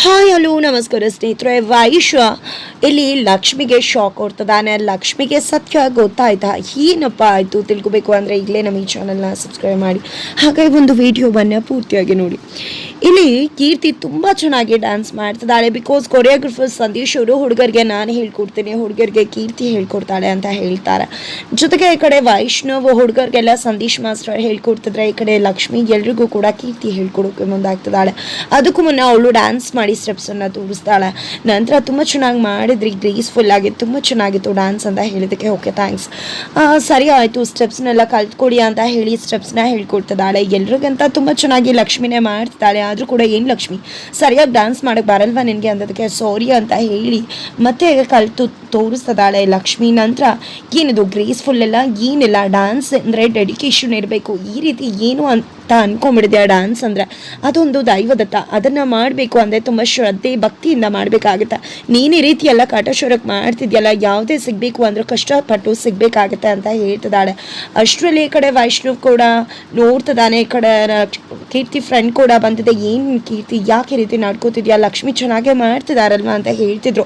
Hi, hello, ನಮಸ್ಕಾರ ಸ್ನೇಹಿತರೆ. ವಾಯುಷ ಇಲ್ಲಿ ಲಕ್ಷ್ಮಿಗೆ ಶಾಕ್ ಕೊಡ್ತದಾನೆ ಲಕ್ಷ್ಮಿಗೆ ಸತ್ಯ ಗೊತ್ತಾಯ್ತಾ? ಏನಪ್ಪ ಆಯಿತು ತಿಳ್ಕೊಬೇಕು ಅಂದರೆ ಇಲ್ಲೇ ನಮ್ಮ ಈ ಚಾನಲ್ನ ಸಬ್ಸ್ಕ್ರೈಬ್ ಮಾಡಿ. ಹಾಗೆ ಒಂದು ವಿಡಿಯೋವನ್ನು ಪೂರ್ತಿಯಾಗಿ ನೋಡಿ. ಇಲ್ಲಿ ಕೀರ್ತಿ ತುಂಬ ಚೆನ್ನಾಗಿ ಡ್ಯಾನ್ಸ್ ಮಾಡ್ತಿದ್ದಾಳೆ ಬಿಕಾಸ್ ಕೊರಿಯೋಗ್ರಫರ್ ಸಂದೇಶ್ ಅವರು ಹುಡುಗರಿಗೆ ನಾನು ಹೇಳ್ಕೊಡ್ತೀನಿ, ಹುಡುಗರಿಗೆ ಕೀರ್ತಿ ಹೇಳ್ಕೊಡ್ತಾಳೆ ಅಂತ ಹೇಳ್ತಾರೆ. ಜೊತೆಗೆ ಈ ಕಡೆ ವೈಷ್ಣವ್ ಹುಡುಗರಿಗೆಲ್ಲ ಸಂದೇಶ್ ಮಾಸ್ಟರ್ ಹೇಳ್ಕೊಡ್ತಿದ್ರೆ ಈ ಕಡೆ ಲಕ್ಷ್ಮಿ ಎಲ್ರಿಗೂ ಕೂಡ ಕೀರ್ತಿ ಹೇಳ್ಕೊಡೋಕೆ ಮುಂದಾಗ್ತಿದ್ದಾಳೆ. ಅದಕ್ಕೂ ಮುನ್ನ ಅವಳು ಡ್ಯಾನ್ಸ್ ಮಾಡಿ ಸ್ಟೆಪ್ಸನ್ನು ತೋರಿಸ್ತಾಳೆ. ನಂತರ ತುಂಬ ಚೆನ್ನಾಗಿ ಮಾಡಿದ್ರಿ ಗ್ರೇಸ್ಫುಲ್ ಆಗಿ ತುಂಬ ಚೆನ್ನಾಗಿತ್ತು ಡ್ಯಾನ್ಸ್ ಅಂತ ಹೇಳಿದ್ದಕ್ಕೆ ಓಕೆ ಥ್ಯಾಂಕ್ಸ್ ಸರಿ ಆಯಿತು ಸ್ಟೆಪ್ಸ್ನೆಲ್ಲ ಕಲ್ತ್ಕೊಡಿ ಅಂತ ಹೇಳಿ ಸ್ಟೆಪ್ಸ್ನ ಹೇಳ್ಕೊಡ್ತಿದ್ದಾಳೆ. ಎಲ್ರಿಗಂತ ತುಂಬ ಚೆನ್ನಾಗಿ ಲಕ್ಷ್ಮಿನೇ ಮಾಡ್ತಿದ್ದಾಳೆ. ಆದರೂ ಕೂಡ ಏನು ಲಕ್ಷ್ಮಿ? ಸರಿಯಾಗಿ ಡ್ಯಾನ್ಸ್ ಮಾಡೋಕ್ಕೆ ಬರಲ್ವಾ ನಿನಗೆ ಅಂದದಕ್ಕೆ ಸಾರಿ ಅಂತ ಹೇಳಿ ಮತ್ತೆ ಕಲಿತು ತೋರಿಸ್ತದಾಳೆ ಲಕ್ಷ್ಮಿ ನಂತರ. ಏನಿದು ಗ್ರೇಸ್ಫುಲ್ ಎಲ್ಲ, ಏನಿಲ್ಲ ಡ್ಯಾನ್ಸ್ ಅಂದರೆ ಡೆಡಿಕೇಶನ್ ಇರಬೇಕು. ಈ ರೀತಿ ಏನು ಅಂತ ಅನ್ಕೊಂಬಿಡಿದೆ ಆ ಡಾನ್ಸ್ ಅಂದರೆ? ಅದೊಂದು ದೈವದತ್ತ. ಅದನ್ನು ಮಾಡಬೇಕು ಅಂದರೆ ತುಂಬ ಶ್ರದ್ಧೆ, ಭಕ್ತಿಯಿಂದ ಮಾಡಬೇಕಾಗುತ್ತೆ. ನೀನು ಈ ರೀತಿ ಎಲ್ಲ ಕಾಟಾಚಾರಕ್ಕೆ ಮಾಡ್ತಿದ್ಯಲ್ಲ, ಯಾವುದೇ ಸಿಗಬೇಕು ಅಂದ್ರೆ ಕಷ್ಟಪಟ್ಟು ಸಿಗಬೇಕಾಗತ್ತೆ ಅಂತ ಹೇಳ್ತಿದ್ದಾಳೆ. ಅಷ್ಟರಲ್ಲಿ ಈ ಕಡೆ ವೈಷ್ಣವ್ ಕೂಡ ನೋಡ್ತಿದ್ದಾನೆ, ಈ ಕಡೆ ಕೀರ್ತಿ ಫ್ರೆಂಡ್ ಕೂಡ ಬಂದಿದೆ. ಏನು ಕೀರ್ತಿ, ಯಾಕೆ ರೀತಿ ನಡ್ಕೋತಿದ್ಯಾ? ಲಕ್ಷ್ಮಿ ಚೆನ್ನಾಗೇ ಮಾಡ್ತಿದಾರಲ್ವಾ ಅಂತ ಹೇಳ್ತಿದ್ರು.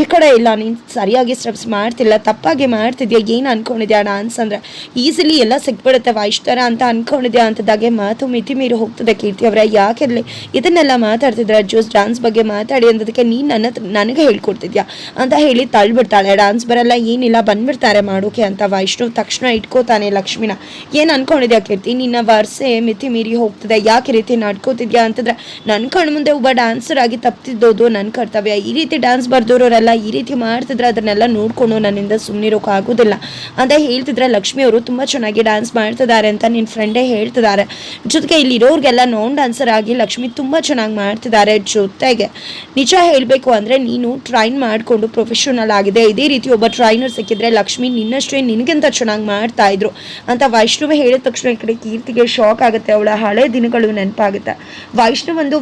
ಈ ಕಡೆ ಇಲ್ಲ, ನೀನು ಸರಿಯಾಗಿ ಸ್ಟೆಪ್ಸ್ ಮಾಡ್ತಿಲ್ಲ, ತಪ್ಪಾಗಿ ಮಾಡ್ತಿದ್ಯಾ? ಏನು ಅನ್ಕೊಂಡಿದ್ಯಾ ಡಾನ್ಸ್ ಅಂದರೆ? ಈಸಿಲಿ ಎಲ್ಲ ಸಿಕ್ಬಿಡುತ್ತೆ ವೈಷ್ಣರ ಅಂತ ಅನ್ಕೊಂಡಿದ್ಯಾ ಅಂತದಾಗೆ ಮಾತು ಮಿತಿ ಮೀರಿ ಹೋಗ್ತದೆ ಕೀರ್ತಿ ಅವರ. ಯಾಕೆ ಇರ್ಲಿ ಇದನ್ನೆಲ್ಲ ಮಾತಾಡ್ತಿದ್ರೆ ಜೋಸ್ ಡಾನ್ಸ್ ಬಗ್ಗೆ ಮಾತಾಡಿ ಅಂದದಕ್ಕೆ ನೀನು ನನ್ನ ನನಗೆ ಹೇಳ್ಕೊಡ್ತಿದ್ಯಾ? ಅಂತ ಹೇಳಿ ತಳ್ಳಿಬಿಡ್ತಾಳೆ ಡಾನ್ಸ್ ಬರಲ್ಲ, ಏನಿಲ್ಲ, ಬಂದ್ಬಿಡ್ತಾರೆ ಮಾಡೋಕೆ ಅಂತ ವೈಷ್ಣು. ತಕ್ಷಣ ಇಟ್ಕೋತಾನೆ ಲಕ್ಷ್ಮಿನ. ಏನು ಅನ್ಕೊಂಡಿದ್ಯಾ ಕೀರ್ತಿ? ನಿನ್ನ ವರ್ಸೆ ಮಿತಿ ಮೀರಿ ಹೋಗ್ತದೆ. ಯಾಕೆ ರೀತಿ ನಡ್ಕೋತಿದ್ಯಾ ಅಂತಂದ್ರೆ ನನ್ನ ಕಣ್ಣು ಮುಂದೆ ಒಬ್ಬ ಡಾನ್ಸರ್ ಆಗಿ ತಪ್ತಿದ್ದೋದು ನನ್ನ ಕರ್ತವ್ಯ. ಈ ರೀತಿ ಡಾನ್ಸ್ ಬರ್ದೋರೋರೆಲ್ಲ ಈ ರೀತಿ ಮಾಡ್ತಿದ್ರೆ ಅದನ್ನೆಲ್ಲ ನೋಡ್ಕೊಂಡು ನನ್ನಿಂದ ಸುಮ್ಮನಿರೋಕೆ ಆಗೋದಿಲ್ಲ. ಅಂತ ಹೇಳ್ತಿದ್ರೆ ಲಕ್ಷ್ಮಿ ಅವರು ತುಂಬ ಚೆನ್ನಾಗಿ ಡಾನ್ಸ್ ಮಾಡ್ತಿದ್ದಾರೆ ಅಂತ ನಿನ್ನ ಫ್ರೆಂಡೇ ಹೇಳ್ತಿದ್ದಾರೆ. ಜೊತೆಗೆ ಇಲ್ಲಿರೋರಿಗೆಲ್ಲ ನೋನ್ ಡಾನ್ಸರ್ ಆಗಿ ಲಕ್ಷ್ಮಿ ತುಂಬ ಚೆನ್ನಾಗಿ ಮಾಡ್ತಿದ್ದಾರೆ ಜೊತೆಗೆ. ನಿಜ ಹೇಳಬೇಕು ಅಂದರೆ ನೀನು ಟ್ರೈನ್ ಮಾಡಿಕೊಂಡು ಪ್ರೊಫೆಷನಲ್ ಆಗಿದೆ. ಇದೇ ರೀತಿ ಒಬ್ಬ ಟ್ರೈನರ್ ಸಿಕ್ಕಿದ್ರೆ ಲಕ್ಷ್ಮಿ ನಿನ್ನಷ್ಟೇ ನಿನಗಿಂತ ಚೆನ್ನಾಗಿ ಮಾಡ್ತಾ ಇದ್ರು. ಅಂತ ವೈಷ್ಣವ ಹೇಳಿದ ತಕ್ಷಣ ಈ ಕಡೆ ಕೀರ್ತಿಗೆ ಶಾಕ್ ಆಗುತ್ತೆ. ಅವಳ ಹಳೆ ದಿನಗಳು ನೆನಪಾಗುತ್ತೆ. ವೈಷ್ಣವ್ ಒಂದು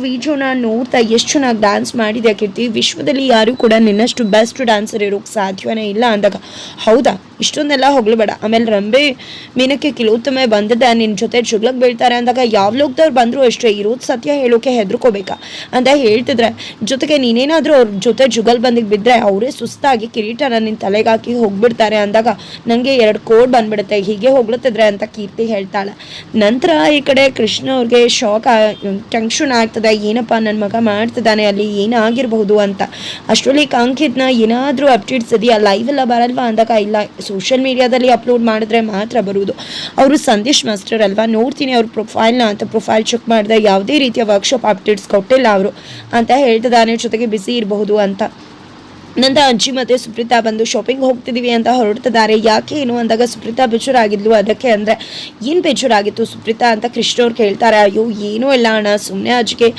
ನೋಡ್ತಾ ಎಷ್ಟು ಚೆನ್ನಾಗಿ ಡ್ಯಾನ್ಸ್ ಮಾಡಿದೆ ಕೀರ್ತಿ? ವಿಶ್ವದಲ್ಲಿ ಯಾರು ಕೂಡ ನಿನ್ನಷ್ಟು ಬೆಸ್ಟ್ ಡ್ಯಾನ್ಸರ್ ಇರೋಕ್ಕೆ ಸಾಧ್ಯವೇ ಇಲ್ಲ ಅಂದಾಗ. ಹೌದಾ? ಇಷ್ಟೊಂದೆಲ್ಲ ಹೊಗಳ್ಬೇಡ. ಆಮೇಲೆ ರಂಬೆ ಮೀನಕ್ಕೆ ಕಿಲೋತ್ತಮೆ ಬಂದಿದ್ದೆ ನಿನ್ನ ಜೊತೆ ಜುಗ್ಲಕ್ಕೆ ಬೀಳ್ತಾರೆ ಅಂದಾಗ ಯಾವ ಲೋಕದವ್ರು ಬಂದರೂ ಅಷ್ಟೇ, ಇರೋದು ಸತ್ಯ ಹೇಳೋಕೆ ಹೆದರ್ಕೋಬೇಕಾ? ಅಂತ ಹೇಳ್ತಿದ್ರೆ, ಜೊತೆಗೆ ನೀನೇನಾದರೂ ಅವ್ರ ಜೊತೆ ಜುಗಲ್ ಬಂದಿಗೆ ಬಿದ್ದರೆ ಅವರೇ ಸುಸ್ತಾಗಿ ಕಿರೀಟನ ನಿನ್ನ ತಲೆಗೆ ಹಾಕಿ ಹೋಗ್ಬಿಡ್ತಾರೆ ಅಂದಾಗ ನನಗೆ ಎರಡು ಕೋಡ್ ಬಂದ್ಬಿಡುತ್ತೆ. ಹೀಗೆ ಹೋಗ್ಲತ್ತಿದ್ರೆ ಅಂತ ಕೀರ್ತಿ ಹೇಳ್ತಾಳೆ. ನಂತರ ಈ ಕಡೆ ಕೃಷ್ಣ ಅವ್ರಿಗೆ ಶಾಕ್ ಟೆನ್ಷನ್ ಆಗ್ತದೆ. ಏನಪ್ಪ ನನ್ನ ಮಗ ಮಾಡ್ತಿದ್ದಾನೆ ಅಲ್ಲಿ ಏನಾಗಿರಬಹುದು ಅಂತ. ಅಷ್ಟರಲ್ಲಿ ಕಾಂಕಿತ್ನ ಏನಾದರೂ ಅಪ್ಡೇಟ್ಸ್ ಇದೆಯಾ? ಲೈವ್ ಎಲ್ಲ ಬರಲ್ವಾ ಅಂದಾಗ? ಇಲ್ಲ ಸೋಷಿಯಲ್ ಮೀಡಿಯಾದಲ್ಲಿ ಅಪ್ಲೋಡ್ ಮಾಡಿದ್ರೆ ಮಾತ್ರ ಬರುವುದು. ಅವರು ಸಂದೇಶ್ ಮಾಸ್ಟರ್ ಅಲ್ವಾ? ನೋಡ್ತೀನಿ ಅವ್ರ ಪ್ರೊಫೈಲ್ನ ಅಂತ ಪ್ರೊಫೈಲ್ ಚೆಕ್ ಮಾಡಿದೆ ಯಾವುದೇ ರೀತಿಯ ವರ್ಕ್ಶಾಪ್ ಅಪ್ಡೇಟ್ಸ್ ಕೊಟ್ಟಿಲ್ಲ ಅವರು. ಅಂತ ಹೇಳ್ತಿದ್ದಾನೆ ಜೊತೆಗೆ ಬಿಸಿ ಇರಬಹುದು ಅಂತ. ನಂತರ ಅಜ್ಜಿ ಮತ್ತೆ ಸುಪ್ರೀತಾ ಬಂದು ಶಾಪಿಂಗ್ ಹೋಗ್ತಿದ್ದೀವಿ ಅಂತ ಹೊರಡ್ತಿದ್ದಾರೆ. ಯಾಕೆ ಏನು ಅಂದಾಗ ಸುಪ್ರೀತಾ ಬೇಜಾರಾಗಿದ್ಲು. ಅದಕ್ಕೆ ಅಂದರೆ ಏನು ಬೇಜಾರಾಗಿತ್ತು ಸುಪ್ರೀತಾ ಅಂತ ಕೃಷ್ಣವ್ರು ಕೇಳ್ತಾರೆ. ಅಯ್ಯೋ, ಏನೂ ಇಲ್ಲ ಅಣ್ಣ. ಸುಮ್ಮನೆ ಅಜ್ಜಿಗೆ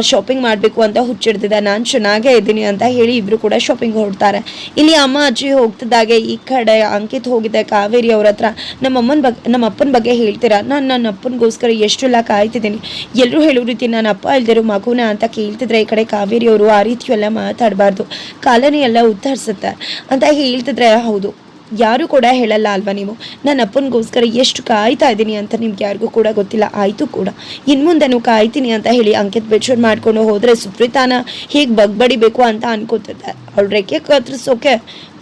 ಶಾಪಿಂಗ್ ಮಾಡಬೇಕು ಅಂತ ಹುಚ್ಚಿಡ್ತಿದ್ದೆ. ನಾನು ಚೆನ್ನಾಗೇ ಇದ್ದೀನಿ ಅಂತ ಹೇಳಿ ಇಬ್ಬರು ಕೂಡ ಶಾಪಿಂಗ್ ಹೊರಡ್ತಾರೆ. ಇಲ್ಲಿ ಅಮ್ಮ, ಅಜ್ಜಿ ಹೋಗ್ತಿದ್ದಾಗೆ ಈ ಕಡೆ ಅಂಕಿತ್ ಹೋಗಿದ್ದೆ ಕಾವೇರಿ ಅವ್ರ ಹತ್ರ. ನಮ್ಮಮ್ಮನ ಬಗ್ಗೆ ನಮ್ಮ ಅಪ್ಪನ ಬಗ್ಗೆ ಹೇಳ್ತೀರಾ? ನಾನು ನನ್ನ ಅಪ್ಪನಿಗೋಸ್ಕರ ಎಷ್ಟೆಲ್ಲ ಕಾಯ್ತಿದ್ದೀನಿ. ಎಲ್ಲರೂ ಹೇಳೋ ರೀತಿ ನಾನು ಅಪ್ಪ ಇಲ್ದಿರೋ ಮಗುನ ಅಂತ ಕೇಳ್ತಿದ್ರೆ ಈ ಕಡೆ ಕಾವೇರಿ ಅವರು ಆ ರೀತಿ ಎಲ್ಲ ಮಾತಾಡಬಾರ್ದು. ಕಾಲನೆ ಎಲ್ಲ ಉತ್ತರಿಸುತ್ತೆ ಅಂತ ಹೇಳ್ತಿದ್ರೆ ಹೌದು. ಯಾರು ಕೂಡ ಹೇಳಲ್ಲ ಅಲ್ವಾ ನೀವು? ನನ್ನ ಅಪ್ಪನಿಗೋಸ್ಕರ ಎಷ್ಟು ಕಾಯ್ತಾ ಇದ್ದೀನಿ ಅಂತ ನಿಮ್ಗೆ ಯಾರಿಗೂ ಕೂಡ ಗೊತ್ತಿಲ್ಲ. ಆಯಿತು ಕೂಡ. ಇನ್ನು ಕಾಯ್ತೀನಿ ಅಂತ ಹೇಳಿ ಅಂಕಿತ್ ಬೇಜಾರು ಮಾಡ್ಕೊಂಡು ಹೋದರೆ ಸುಪ್ರೀತಾನ ಹೇಗೆ ಬಗ್ಬಡಿಬೇಕು ಅಂತ ಅನ್ಕೋತಿದ್ದೆ. ಅವ್ಳ ರೆಕ್ಕೆ ಕತ್ತರಿಸೋಕೆ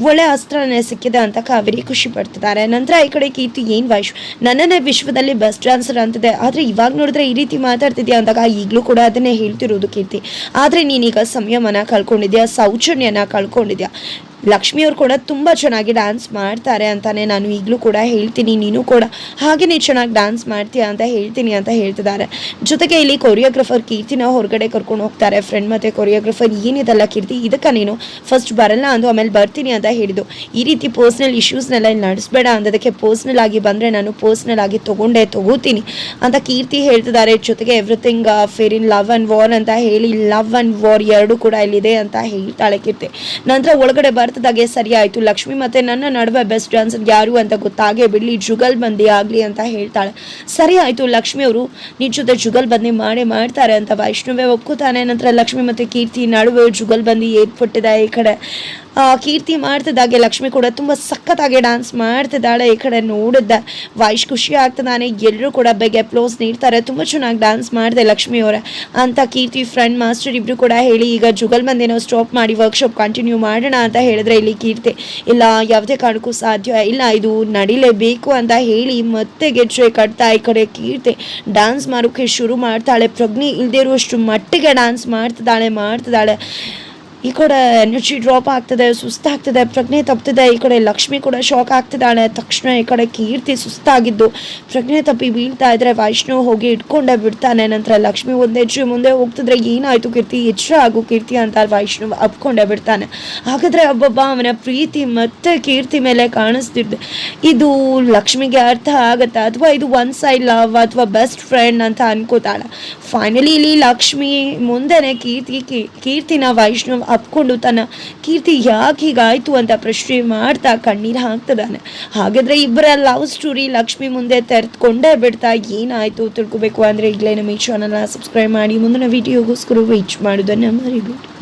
ಒಳ್ಳೆ ಅಸ್ತ್ರನೇ ಸಿಕ್ಕಿದೆ ಅಂತ ಕಾವೇರಿ ಖುಷಿ ಪಡ್ತಿದ್ದಾರೆ. ನಂತರ ಈ ಕಡೆ ಕೀರ್ತಿ, ಏನು ವೈಶ್? ನನ್ನನ್ನೇ ವಿಶ್ವದಲ್ಲಿ ಬೆಸ್ಟ್ ಡ್ಯಾನ್ಸರ್ ಅಂತಿದೆ. ಆದರೆ ಇವಾಗ ನೋಡಿದ್ರೆ ಈ ರೀತಿ ಮಾತಾಡ್ತಿದ್ಯಾ ಅಂದಾಗ ಈಗಲೂ ಕೂಡ ಅದನ್ನೇ ಹೇಳ್ತಿರೋದು ಕೀರ್ತಿ. ಆದರೆ ನೀನೀಗ ಸಂಯಮನ ಕಳ್ಕೊಂಡಿದ್ಯಾ, ಸೌಜನ್ಯನ ಕಳ್ಕೊಂಡಿದ್ಯಾ? ಲಕ್ಷ್ಮಿ ಅವ್ರು ಕೂಡ ತುಂಬ ಚೆನ್ನಾಗಿ ಡ್ಯಾನ್ಸ್ ಮಾಡ್ತಾರೆ ಅಂತಾನೆ ನಾನು ಈಗಲೂ ಕೂಡ ಹೇಳ್ತೀನಿ. ನೀನು ಕೂಡ ಹಾಗೆಯೇ ಚೆನ್ನಾಗಿ ಡ್ಯಾನ್ಸ್ ಮಾಡ್ತೀಯಾ ಅಂತ ಹೇಳ್ತೀನಿ ಅಂತ ಹೇಳ್ತಿದ್ದಾರೆ. ಜೊತೆಗೆ ಇಲ್ಲಿ ಕೊರಿಯೋಗ್ರಫರ್ ಕೀರ್ತಿನ ಹೊರಗಡೆ ಕರ್ಕೊಂಡು ಹೋಗ್ತಾರೆ. ಫ್ರೆಂಡ್ ಮತ್ತು ಕೊರಿಯೋಗ್ರಫರ್ ಏನಿದೆಲ್ಲ ಕೀರ್ತಿ, ಇದಕ್ಕೆ ನೀನು ಫಸ್ಟ್ ಬರಲ್ಲ ಅಂದು ಆಮೇಲೆ ಬರ್ತೀನಿ ಅಂತ ಹೇಳಿದ್ದು. ಈ ರೀತಿ ಪರ್ಸ್ನಲ್ ಇಶ್ಯೂಸ್ನೆಲ್ಲ ಇಲ್ಲಿ ನಡೆಸಬೇಡ ಅಂದದಕ್ಕೆ ಪರ್ಸ್ನಲ್ ಆಗಿ ಬಂದರೆ ನಾನು ಪರ್ಸ್ನಲ್ ಆಗಿ ತೊಗೊಂಡೇ ತಗೋತೀನಿ ಅಂತ ಕೀರ್ತಿ ಹೇಳ್ತಿದ್ದಾರೆ. ಜೊತೆಗೆ everything fair in love and war ಅಂತ ಹೇಳಿ ಲವ್ ಆ್ಯಂಡ್ ವಾರ್ ಎರಡು ಕೂಡ ಇಲ್ಲಿದೆ ಅಂತ ಹೇಳ್ತಾಳೆ ಕೀರ್ತಿ. ನಂತರ ಒಳಗಡೆ ಬರ್ತದಾಗೆ ಸರಿ ಆಯಿತು. ಲಕ್ಷ್ಮಿ ಮತ್ತೆ ನನ್ನ ನಡುವೆ ಬೆಸ್ಟ್ ಫ್ರೆಂಡ್ಸ್ ಯಾರು ಅಂತ ಗೊತ್ತಾಗೇ ಬಿಡಲಿ. ಜುಗಲ್ ಬಂದಿ ಆಗಲಿ ಅಂತ ಹೇಳ್ತಾಳೆ. ಸರಿ ಆಯಿತು ಲಕ್ಷ್ಮಿ ಅವರು ನಿನ್ನ ಜೊತೆ ಜುಗಲ್ ಬಂದಿ ಮಾಡೇ ಮಾಡ್ತಾರೆ ಅಂತ ವೈಷ್ಣವೇ ಒಪ್ಕೋತಾನೆ. ನಂತರ ಲಕ್ಷ್ಮಿ ಮತ್ತು ಕೀರ್ತಿ ನಡುವೆ ಜುಗಲ್ ಬಂದಿ ಏರ್ಪಟ್ಟಿದೆ. ಕಡೆ. ಕೀರ್ತಿ ಮಾಡ್ತಿದ್ದಾಗೆ, ಲಕ್ಷ್ಮಿ ಕೂಡ ತುಂಬ ಸಖತ್ತಾಗಿ ಡ್ಯಾನ್ಸ್ ಮಾಡ್ತಿದ್ದಾಳೆ ಈ ಕಡೆ ನೋಡಿದ್ದೆ. ವಾಯ್ಸ್ ಖುಷಿ ಆಗ್ತದಾನೆ ಎಲ್ಲರೂ ಕೂಡ ಬೆಗೆ ಅಪ್ಲೋಸ್ ನೀಡ್ತಾರೆ. ತುಂಬ ಚೆನ್ನಾಗಿ ಡ್ಯಾನ್ಸ್ ಮಾಡಿದೆ ಲಕ್ಷ್ಮಿ ಅವರೇ. ಅಂತ ಕೀರ್ತಿ ಫ್ರೆಂಡ್ ಮಾಸ್ಟರ್ ಇಬ್ರು ಕೂಡ ಹೇಳಿ, ಈಗ ಜುಗಲ್ ಮಂದಿನೋ ಸ್ಟಾಪ್ ಮಾಡಿ ವರ್ಕ್ಶಾಪ್ ಕಂಟಿನ್ಯೂ ಮಾಡೋಣ ಅಂತ ಹೇಳಿದ್ರೆ ಇಲ್ಲಿ ಕೀರ್ತಿ, ಇಲ್ಲ, ಯಾವುದೇ ಕಾರಣಕ್ಕೂ ಸಾಧ್ಯ ಇಲ್ಲ, ಇದು ನಡಿಲೇಬೇಕು ಅಂತ ಹೇಳಿ ಮತ್ತೆ ಗೆಜ್ಜೆ ಕಟ್ತಾ ಈ ಕಡೆ ಕೀರ್ತಿ. ಡ್ಯಾನ್ಸ್ ಮಾಡೋಕ್ಕೆ ಶುರು ಮಾಡ್ತಾಳೆ. ಪ್ರಜ್ಞೆ ಇಲ್ಲದೆ ಇರುವಷ್ಟು ಮಟ್ಟಿಗೆ ಡ್ಯಾನ್ಸ್ ಮಾಡ್ತಿದ್ದಾಳೆ ಮಾಡ್ತಿದ್ದಾಳೆ. ಈ ಕಡೆ ಎನರ್ಜಿ ಡ್ರಾಪ್ ಆಗ್ತದೆ, ಸುಸ್ತಾಗ್ತದೆ, ಪ್ರಜ್ಞೆ ತಪ್ಪಿದೆ ಈ ಕಡೆ ಲಕ್ಷ್ಮಿ ಕೂಡ ಶಾಕ್ ಆಗ್ತಿದ್ದಾಳೆ. ತಕ್ಷಣ ಈ ಕಡೆ ಕೀರ್ತಿ ಸುಸ್ತಾಗಿದ್ದು. ಪ್ರಜ್ಞೆ ತಪ್ಪಿ ಬೀಳ್ತಾ ಇದ್ರೆ ವೈಷ್ಣವ್ ಹೋಗಿ ಇಟ್ಕೊಂಡೇ ಬಿಡ್ತಾನೆ. ನಂತರ ಲಕ್ಷ್ಮಿ ಒಂದು ಹೆಜ್ಜೆ ಮುಂದೆ ಹೋಗ್ತಿದ್ರೆ ಏನಾಯ್ತು ಕೀರ್ತಿ? ಎಚ್ಚರ ಆಗು ಕೀರ್ತಿ ಅಂತ ವೈಷ್ಣವ್ ಅಪ್ಕೊಂಡೇ ಬಿಡ್ತಾನೆ. ಹಾಗಾದ್ರೆ ಒಬ್ಬೊಬ್ಬ ಅವನ ಪ್ರೀತಿ ಮತ್ತೆ ಕೀರ್ತಿ ಮೇಲೆ ಕಾಣಿಸ್ತಿದ್ದೆ ಇದು ಲಕ್ಷ್ಮಿಗೆ ಅರ್ಥ ಆಗುತ್ತಾ? ಅಥವಾ ಇದು ಒನ್ ಸೈಡ್ ಲವ್ ಅಥವಾ ಬೆಸ್ಟ್ ಫ್ರೆಂಡ್ ಅಂತ ಅನ್ಕೋತಾಳೆ. ಫೈನಲಿ ಇಲ್ಲಿ ಲಕ್ಷ್ಮಿ ಮುಂದೆನೆ ಕೀರ್ತಿ ಕೀರ್ತಿನ ವೈಷ್ಣವ್ ಅಪ್ಕೊಂಡು ತನ್ನ ಕೀರ್ತಿ ಯಾಕೆ ಹೀಗಾಯ್ತು ಅಂತ ಪ್ರಶ್ನೆ ಮಾಡ್ತಾ ಕಣ್ಣೀರು ಹಾಕ್ತದಾನೆ. ಹಾಗಾದ್ರೆ ಇಬ್ಬರ ಲವ್ ಸ್ಟೋರಿ ಲಕ್ಷ್ಮಿ ಮುಂದೆ ತೆರೆದುಕೊಂಡೇ ಬಿಡ್ತಾ ಏನಾಯ್ತು ತಿಳ್ಕೊಬೇಕು ಅಂದ್ರೆ ಈಗಲೇ ನಮ್ಮ ಈ ಚಾನಲ್ನ ಸಬ್ಸ್ಕ್ರೈಬ್ ಮಾಡಿ. ಮುಂದಿನ ವಿಡಿಯೋಗೋಸ್ಕರ ವೇಟ್ ಮಾಡೋದನ್ನ ಮರಿಬೇಡಿ.